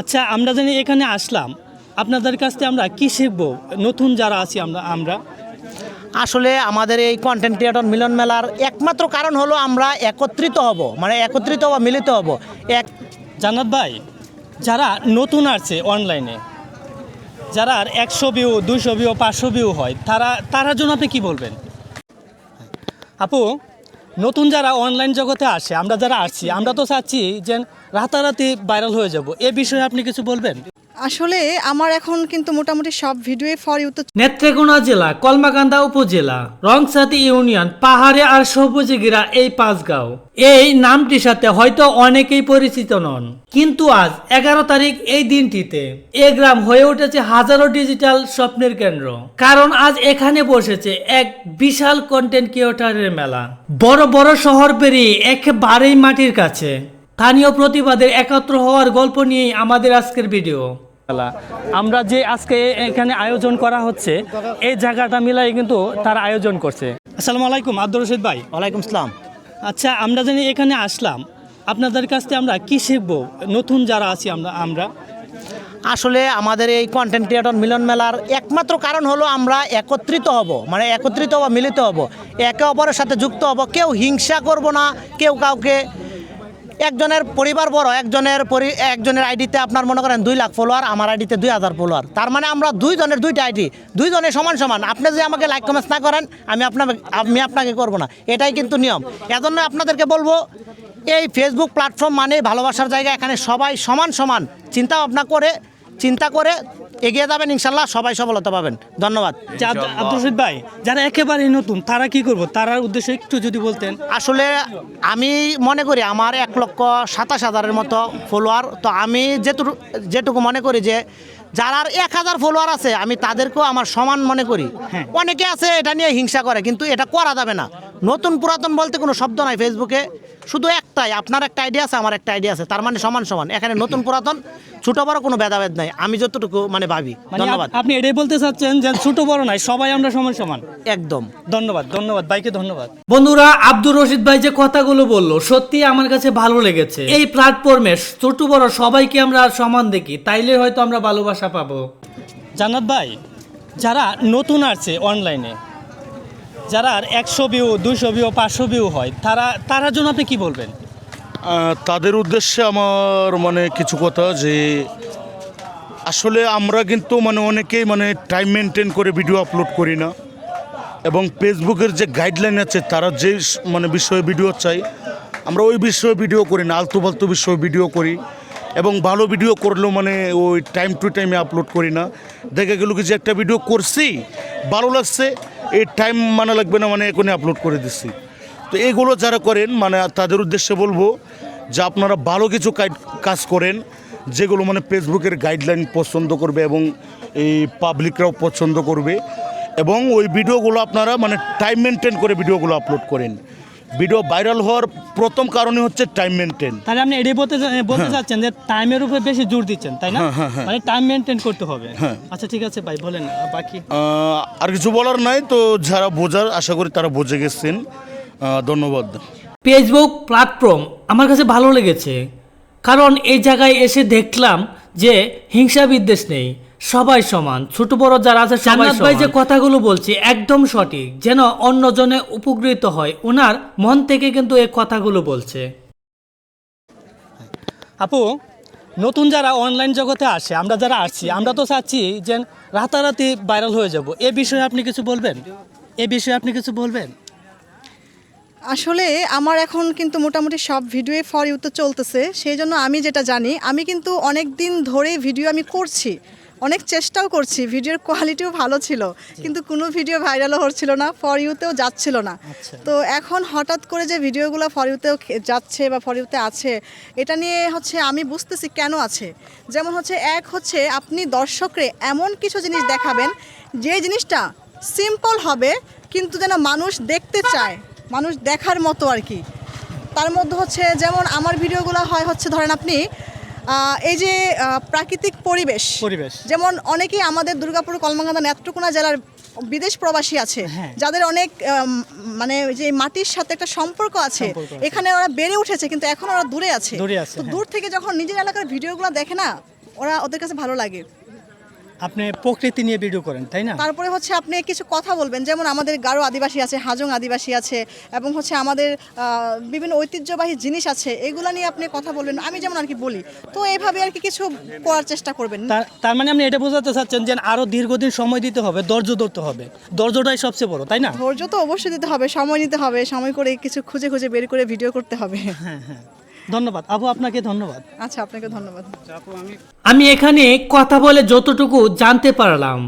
আচ্ছা আমরা জানি এখানে আসলাম। আপনাদের কাছ থেকে আমরা কি শিখব? নতুন যারা আছি আমরা আমরা। আসলে আমাদের এই কন্টেন্ট ক্রিয়েটর মিলন মেলার একমাত্র কারণ হলো আমরা একত্রিত হব মানে একত্রিত বা মিলিত হব। এক জান্নাত ভাই যারা নতুন আসছে অনলাইনে যারা আর একশো ভিউ দুইশো ভিউ পাঁচশো ভিউ হয় তারা তারা জন্য আপনি কি বলবেন? আপু নতুন যারা অনলাইন জগতে আসে, আমরা যারা আসছি, আমরা তো চাচ্ছি যে রাতারাতি ভাইরাল হয়ে যাব। এ বিষয়ে আপনি কিছু বলবেন? আসলে আমার এখন কিন্তু মোটামুটি সব ভিডিও ফর ইউ তো নেত্রকোনা জেলা, কলমাকান্দা উপজেলা, রংসাতি ইউনিয়ন, পাহাড়ে আর সবুজগিরা এই পাঁচ গাঁও এই নামটির সাথে হয়তো অনেকেই পরিচিত নন। কিন্তু আজ এগারো তারিখ এই দিনটিতে এ গ্রাম হয়ে উঠেছে হাজারো ডিজিটাল স্বপ্নের কেন্দ্র। কারণ আজ এখানে বসেছে এক বিশাল কন্টেন্ট ক্রিয়েটারের মেলা। বড় বড় শহর পেরিয়ে একেবারেই মাটির কাছে। স্থানীয় প্রতিবাদের একত্র হওয়ার গল্প নিয়েই আমাদের আজকের ভিডিও। আমরা যে আজকে এখানে আয়োজন করা হচ্ছে এই জায়গাটা মিলাই কিন্তু তারা আয়োজন করছে। আসসালামু আলাইকুম আব্দুর রশিদ ভাই। ওয়ালাইকুম আসসালাম আচ্ছা আমরা জানি এখানে আসলাম। আপনাদের কাছ থেকে আমরা কি শিখব? নতুন যারা আছি আমরা আমরা। আসলে আমাদের এই কন্টেন্ট ক্রিয়েটর মিলন মেলার একমাত্র কারণ হলো আমরা একত্রিত হব মানে একত্রিত বা মিলিত হব। একে অপরের সাথে যুক্ত হব। কেউ হিংসা করব না কেউ কাউকে একজনের পরিবার বড়, একজনের পরি, একজনের আইডিতে আপনার মনে করেন দুই লাখ ফলোয়ার আমার আইডিতে দুই হাজার ফলোয়ার তার মানে আমরা দুইজনের দুইটা আইডি দুইজনের সমান সমান। আপনি যদি আমাকে লাইক কমেন্টস না করেন, আমি আপনাকে আমি আপনাকে করব না। এটাই কিন্তু নিয়ম। এজন্য আপনাদেরকে বলব, এই ফেসবুক প্ল্যাটফর্ম মানে ভালোবাসার জায়গা। এখানে সবাই সমান সমান চিন্তা ভাবনা করে, চিন্তা করে এগিয়ে যাবেন ইনশাল্লাহ সবাই সফলতা পাবেন। ধন্যবাদ। আব্দ- আব্দুর রশিদ ভাই যারা একেবারেই নতুন তারা কি করব? তারার উদ্দেশ্যে একটু যদি বলতেন। আসলে আমি মনে করি আমার এক লক্ষ সাতাশ হাজারের মতো ফলোয়ার তো আমি যেটুকু যেটুকু মনে করি যে যারা এক হাজার ফলোয়ার আছে আমি তাদেরকেও আমার সমান মনে করি। হ্যাঁ। অনেকে আছে এটা নিয়ে হিংসা করে কিন্তু এটা করা যাবে না। নতুন পুরাতন বলতে কোনো শব্দ নাই ফেসবুকে শুধু একটাই আপনার একটা আইডিয়া আছে আমার একটা আইডিয়া আছে তার মানে সমান সমান। এখানে নতুন পুরাতন ছোট বড় কোনো ভেদাভেদ নাই। আমি যতটুকু মানে ভাবি মানে ধন্যবাদ। আপনি এটাই বলতে চাচ্ছেন যে ছোট বড় নাই সবাই আমরা সমান সমান। একদম। ধন্যবাদ ধন্যবাদ ভাইকে ধন্যবাদ। বন্ধুরা আব্দুর রশিদ ভাই যে কথাগুলো বলল সত্যি আমার কাছে ভালো লেগেছে। এই প্ল্যাটফর্মে ছোট বড় সবাইকে আমরা সমান দেখি তাইলে হয়তো আমরা ভালোবাসা পাবো। জান্নাত ভাই যারা নতুন আসছে অনলাইনে যারা একশো ভিউ দুইশো ভিউ পাঁচশো ভিউ হয়, তারা তারা জন্য আপনি কি বলবেন? তাদের উদ্দেশ্যে আমার মানে কিছু কথা যে, আসলে আমরা কিন্তু মানে অনেকেই মানে টাইম মেনটেন করে ভিডিও আপলোড করি না। এবং ফেসবুকের যে গাইডলাইন আছে, তারা যে মানে বিষয়ে ভিডিও চাই আমরা ওই বিষয়ে ভিডিও করি না, আলতু ফালতু বিষয়ে ভিডিও করি। এবং ভালো ভিডিও করলেও মানে ওই টাইম টু টাইমে আপলোড করি না। দেখা গেল কি যে একটা ভিডিও করছি, ভালো লাগছে এই টাইম মানে লাগবে না মানে এখনই আপলোড করে দিচ্ছি তো এইগুলো যারা করেন মানে তাদের উদ্দেশ্যে বলব যে আপনারা ভালো কিছু কাজ- করেন, যেগুলো মানে ফেসবুকের গাইডলাইন পছন্দ করবে এবং এই পাবলিকরাও পছন্দ করবে। এবং ওই ভিডিওগুলো আপনারা মানে টাইম মেনটেন করে ভিডিওগুলো আপলোড করেন। ভিডিও ভাইরাল হওয়ার প্রথম কারণই হচ্ছে টাইম মেনটেন তাহলে আপনি এটাই বলতে বলতে চাচ্ছেন যে টাইমের উপরে বেশি জোর দিচ্ছেন তাই না? হ্যাঁ, হ্যাঁ, হ্যাঁ। মানে টাইম মেনটেন করতে হবে। হ্যাঁ। আচ্ছা ঠিক আছে ভাই বলেন আহ, বাকি? আর কিছু বলার নাই তো যারা বোঝার আশা করি তারা বুঝে গেছেন। ধন্যবাদ। ফেসবুক প্ল্যাটফর্ম আমার কাছে ভালো লেগেছে কারণ এই জায়গায় এসে দেখলাম যে হিংসা বিদ্বেষ নেই। সবাই সমান ছোট বড় যারা আছে সবাই ভাই যে কথাগুলো বলছি একদম সঠিক যেন অন্যজনে উপকৃত হয় ওনার মন থেকে কিন্তু এই কথাগুলো বলছে। আপু নতুন যারা অনলাইন জগতে আসে আমরা যারা আসছি আমরা তো চাচ্ছি যে রাতারাতি ভাইরাল হয়ে যাব। এ বিষয়ে আপনি কিছু বলবেন? এ বিষয়ে আপনি কিছু বলবেন? আসলে আমার এখন কিন্তু মোটামুটি সব ভিডিও ফর ইউ তো চলতেছে সেই জন্য আমি যেটা জানি আমি কিন্তু অনেক দিন ধরে ভিডিও আমি করছি। অনেক চেষ্টাও করছি ভিডিওর কোয়ালিটিও ভালো ছিল কিন্তু কোনো ভিডিও ভাইরালও হচ্ছিল না ফর ইউতেও যাচ্ছিল না। আচ্ছা। তো এখন হঠাৎ করে যে ভিডিওগুলো ফর ইউতেও যাচ্ছে বা ফর ইউতে আছে এটা নিয়ে হচ্ছে আমি বুঝতেছি কেন আছে। যেমন হচ্ছে এক হচ্ছে আপনি দর্শকরে এমন কিছু জিনিস দেখাবেন যে জিনিসটা সিম্পল হবে কিন্তু যেন মানুষ দেখতে চায় মানুষ দেখার মতো আর কি। তার মধ্যে হচ্ছে যেমন আমার ভিডিওগুলো হয় হচ্ছে ধরেন আপনি এই যে প্রাকৃতিক পরিবেশ পরিবেশ। যেমন অনেকেই আমাদের দুর্গাপুর কলমাকান্দা নেত্রকোনা জেলার বিদেশ প্রবাসী আছে হ্যাঁ। যাদের অনেক মানে যে মাটির সাথে একটা সম্পর্ক আছে এখানে ওরা বেড়ে উঠেছে কিন্তু এখন ওরা দূরে আছে দূরে আছে, তো হ্যাঁ। দূর থেকে যখন নিজের এলাকার ভিডিওগুলো দেখে না ওরা ওদের কাছে ভালো লাগে আপনি প্রকৃতি নিয়ে ভিডিও করেন তাই না? তারপরে হচ্ছে আপনি কিছু কথা বলবেন যেমন আমাদের গারো আদিবাসী আছে হাজং আদিবাসী আছে এবং হচ্ছে আমাদের বিভিন্ন ঐতিহ্যবাহী জিনিস আছে এগুলা নিয়ে আপনি কথা বলবেন আমি যেমন আর কি বলি। তো এইভাবে আর কি কিছু করার চেষ্টা করবেন। তার তার মানে আপনি এটা বোঝাতে চাচ্ছেন যে আরও দীর্ঘদিন সময় দিতে হবে ধৈর্য ধরতে হবে। ধৈর্যটাই সবচেয়ে বড় তাই না? ধৈর্য তো অবশ্যই দিতে হবে সময় নিতে হবে সময় করে কিছু খুঁজে খুঁজে বের করে ভিডিও করতে হবে। হ্যাঁ হ্যাঁ। ধন্যবাদ। আপু আপনাকে ধন্যবাদ। আচ্ছা আপনাকে ধন্যবাদ। আমি এখানে কথা বলে যতটুকু জানতে পারলাম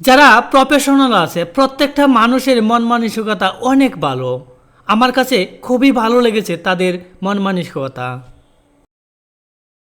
যারা প্রফেশনাল আছে প্রত্যেকটা মানুষের মন মানসিকতা অনেক ভালো। আমার কাছে খুবই ভালো লেগেছে তাদের মন মানসিকতা।